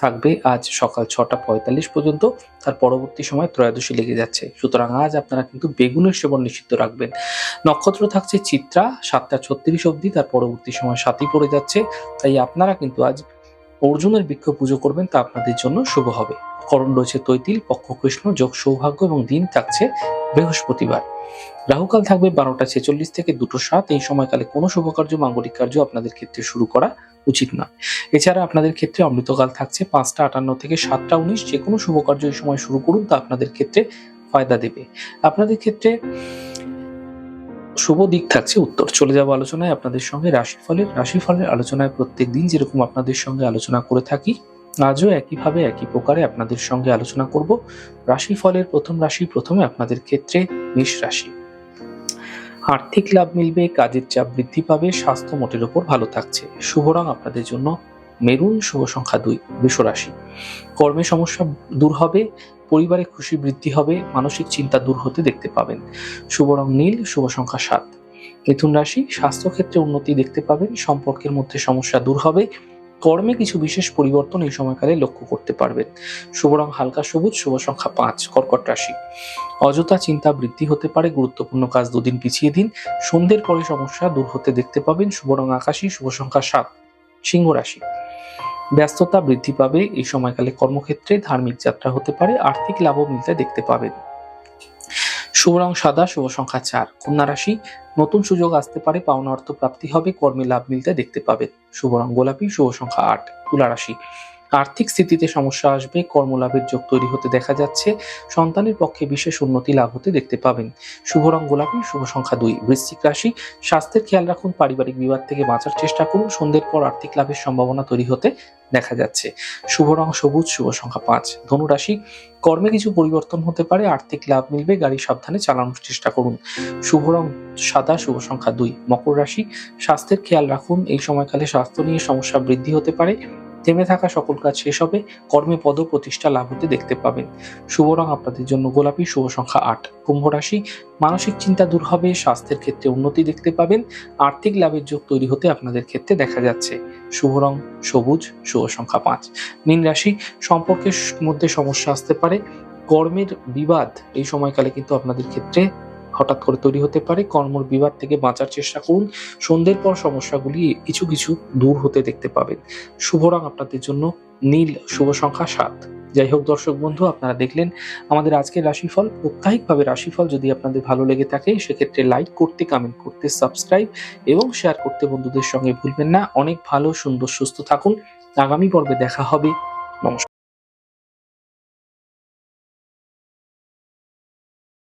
থাকবে আজ সকাল ছটা পঁয়তাল্লিশ পর্যন্ত। তার পরবর্তী সময় ত্রয়োদশী লেগে যাচ্ছে। সুতরাং আজ আপনারা কিন্তু বেগুনের সেবন নিষিদ্ধ রাখবেন। নক্ষত্র থাকছে চিত্রা, সাতটা ছত্রিশ অবধি, তার পরবর্তী সময় সাতই পড়ে যাচ্ছে। তাই আপনারা কিন্তু আজ অর্জুনের বৃক্ষ পুজো করবেন, তা আপনাদের জন্য শুভ হবে। করণ রয়েছে তৈতিল, পক্ষ কৃষ্ণ, যোগ সৌভাগ্য এবং দিন থাকছে বৃহস্পতিবার। রাহুকাল থাকবে বারোটা ছেচল্লিশ থেকে দুটো সাত। এই সময়কালে কোনো শুভকার্য মাঙ্গলিক কার্য আপনাদের ক্ষেত্রে শুরু করা উচিত নয়। এছাড়া আপনাদের ক্ষেত্রে অমৃতকাল থাকছে পাঁচটা আটান্ন থেকে সাতটা উনিশ যে কোনো শুভকার্য এই সময় শুরু করুন, তা আপনাদের ক্ষেত্রে ফায়দা দেবে। আপনাদের ক্ষেত্রে শুভ দিক থাকছে উত্তর। চলে যাব আলোচনায় আপনাদের সঙ্গে রাশিফলের। রাশিফলের আলোচনায় প্রত্যেক দিন যেরকম আপনাদের সঙ্গে আলোচনা করে থাকি, আজও একইভাবে একই প্রকারে আপনাদের সঙ্গে আলোচনা করব। রাশিফলের প্রথম রাশি প্রথমে আপনাদের ক্ষেত্রে মেষ রাশি। আর্থিক লাভ মিলবে, কাজের চাপ বৃদ্ধি পাবে, স্বাস্থ্য মোটের ওপর ভালো থাকছে। শুভ রং আপনাদের জন্য মেরুন, শুভ সংখ্যা দুই বৃষ কর্মে সমস্যা দূর হবে, পরিবারে খুশি বৃদ্ধি হবে, মানসিক চিন্তা দূর হতে দেখতে পাবেন। শুভ রং নীল, শুভ সংখ্যা সাত। মিথুন রাশি, স্বাস্থ্যক্ষেত্রে উন্নতি দেখতে পাবেন, সম্পর্কের মধ্যে সমস্যা দূর হবে কর্মে কিছু বিশেষ পরিবর্তন এই সময়কালে লক্ষ্য করতে পারবেন শুভ রং হালকা সবুজ, শুভ সংখ্যা পাঁচ, কর্কট রাশি। অযথা চিন্তা বৃদ্ধি হতে পারে, গুরুত্বপূর্ণ কাজ দুদিন পিছিয়ে দিন, সন্ধ্যের পরে সমস্যা দূর হতে দেখতে পাবেন, শুভ রং আকাশী, শুভ সংখ্যা সাত, সিংহ রাশি। ব্যস্ততা বৃদ্ধি পাবে, এই সময়কালে কর্মক্ষেত্রে ধার্মিক যাত্রা হতে পারে, আর্থিক লাভও মিলতে দেখতে পাবেন। শুভ রং সাদা, শুভ সংখ্যা চার। কন্যা রাশি, নতুন সুযোগ আসতে পারে, পাওনা অর্থ প্রাপ্তি হবে, কর্মে লাভ মিলতে দেখতে পাবেন শুভ রং গোলাপি, শুভ সংখ্যা আট। তুলা রাশি আর্থিক স্থিতিতে সমস্যা আসবে, কর্মলাভের যোগ তৈরি হতে দেখা যাচ্ছে, সন্তানের পক্ষে বিশেষ উন্নতি লাভ হতে দেখতে পাবেন। শুভ রং গোলাপি, শুভ সংখ্যা দুই। বৃশ্চিক রাশি, স্বাস্থ্যের খেয়াল রাখুন, পারিবারিক বিবাদ থেকে বাঁচার চেষ্টা করুন, সন্ধ্যের পর আর্থিক লাভের সম্ভাবনা তৈরি হতে দেখা যাচ্ছে। শুভ রং সবুজ, শুভ সংখ্যা পাঁচ। ধনুরাশি কর্মে কিছু পরিবর্তন হতে পারে, আর্থিক লাভ মিলবে, গাড়ি সাবধানে চালানোর চেষ্টা করুন। শুভ রং সাদা, শুভ সংখ্যা দুই। মকর রাশি, স্বাস্থ্যের খেয়াল রাখুন, এই সময়কালে স্বাস্থ্য নিয়ে সমস্যা বৃদ্ধি হতে পারে থেমে থাকা সকল কাজ শেষ হবে। কর্মে পদ প্রতিষ্ঠা লাভ হতে দেখতে পাবেন। শুভ রং আপনাদের জন্য গোলাপি, শুভ সংখ্যা আট। কুম্ভ রাশি, মানসিক চিন্তা দূর হবে, স্বাস্থ্যের ক্ষেত্রে উন্নতি দেখতে পাবেন। আর্থিক লাভের যোগ তৈরি হতে আপনাদের ক্ষেত্রে দেখা যাচ্ছে। শুভ রং সবুজ, শুভ সংখ্যা পাঁচ। মীন রাশি, সম্পর্কের মধ্যে সমস্যা আসতে পারে। কর্মের বিবাদ এই সময়কালে কিন্তু আপনাদের ক্ষেত্রে হঠাৎ করে তৈরি হতে পারে। কর্মর বিবাদ থেকে বাঁচার চেষ্টা করুন। সন্ধ্যের পর সমস্যাগুলি কিছু কিছু দূর হতে দেখতে পাবেন। শুভ রং আপনাদের জন্য নীল শুভ সংখ্যা সাত। যাই হোক দর্শক বন্ধু, আপনারা দেখলেন আমাদের আজকের রাশিফল। প্রত্যাহিকভাবে রাশিফল যদি আপনাদের ভালো লেগে থাকে, সেক্ষেত্রে লাইক করতে কমেন্ট করতে সাবস্ক্রাইব এবং শেয়ার করতে বন্ধুদের সঙ্গে ভুলবেন না। অনেক ভালো, সুন্দর, সুস্থ থাকুন। আগামী পর্বে দেখা হবে। নমস্কার।